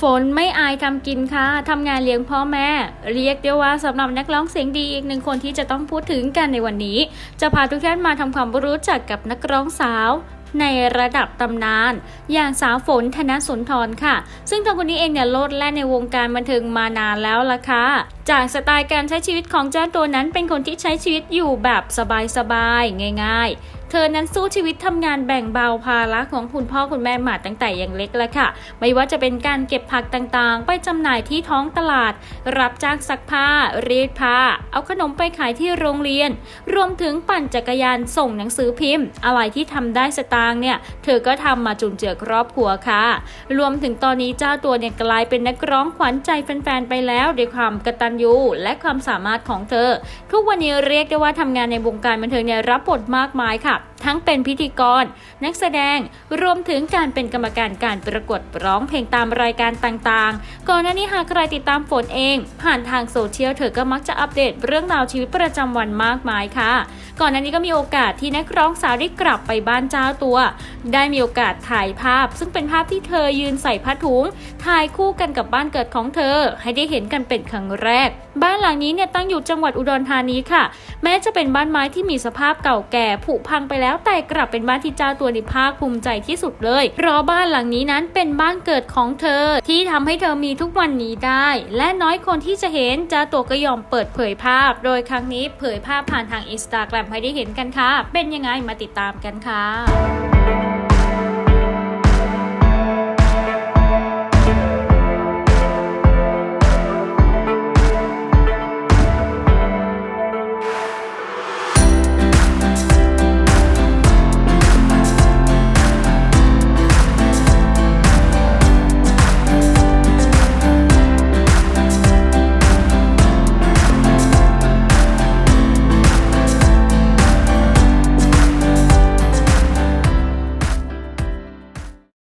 ฝนไม่อายทำกินค่ะทำงานเลี้ยงพ่อแม่ เรียกได้ว่าสำหรับนักร้องเสียงดีอีกหนึ่งคนที่จะต้องพูดถึงกันในวันนี้ จะพาทุกท่านมาทำความรู้จักกับนักร้องสาวในระดับตำนาน อย่างสาวฝนธนสุนทรค่ะ ซึ่งเธอคนนี้เองเนี่ยโลดแล่นในวงการบันเทิงมานานแล้วล่ะค่ะ จากสไตล์การใช้ชีวิตของเจ้าตัวนั้นเป็นคนที่ใช้ชีวิตอยู่แบบสบายๆง่าย ๆ เธอนั้นสู้ชีวิตทำงานแบ่งเบาภาระของคุณพ่อคุณแม่มาตั้งแต่ยังเล็กแล้วค่ะ ไม่ว่าจะเป็นการเก็บผักต่างๆ ไปจำหน่ายที่ท้องตลาด รับจ้างซักผ้า รีดผ้า เอาขนมไปขายที่โรงเรียน รวมถึงปั่นจักรยานส่งหนังสือพิมพ์ อะไรที่ทำได้สตางค์เนี่ย เธอก็ทำมาจุนเจือครอบครัวค่ะ รวมถึงตอนนี้เจ้าตัวเนี่ยกลายเป็นนักร้องขวัญใจแฟนๆไปแล้วด้วยความกตัญญูและความสามารถของเธอ ทุกวันนี้เรียกได้ว่าทำงานในวงการบันเทิงเนี่ยรับบทมากมายค่ะทั้งเป็นพิธีกร นักแสดงรวมถึงการเป็นกรรมการการประกวดร้องเพลงตามรายการต่างๆ ก่อนหน้านี้หากใครติดตามฝนเอง ผ่านทางโซเชียลเธอก็มักจะอัปเดตเรื่องราวชีวิตประจำวันมากมายค่ะ ก่อนหน้านี้ก็มีโอกาสที่นักร้องสาวได้กลับไปบ้านเจ้าตัว ได้มีโอกาสถ่ายภาพ ซึ่งเป็นภาพที่เธอยืนใส่ผ้าถุงถ่ายคู่กันกับบ้านเกิดของเธอ ให้ได้เห็นกันเป็นครั้งแรก บ้านหลังนี้เนี่ยตั้งอยู่จังหวัดอุดรธานีค่ะ แม้จะเป็นบ้านไม้ที่มีสภาพเก่าแก่ผุพังไปแล้วแต่กลับเป็นบ้านที่เจ้าตัวนิภาคภูมิใจที่สุดเลยเพราะบ้านหลังนี้นั้นเป็นบ้านเกิดของเธอ ที่ทำให้เธอมีทุกวันนี้ได้ และน้อยคนที่จะเห็นเจ้าตัวก็ยอมเปิดเผยภาพ โดยครั้งนี้เผยภาพผ่านทางอินสตาแกรมให้ได้เห็นกันค่ะ เป็นยังไงมาติดตามกันค่ะ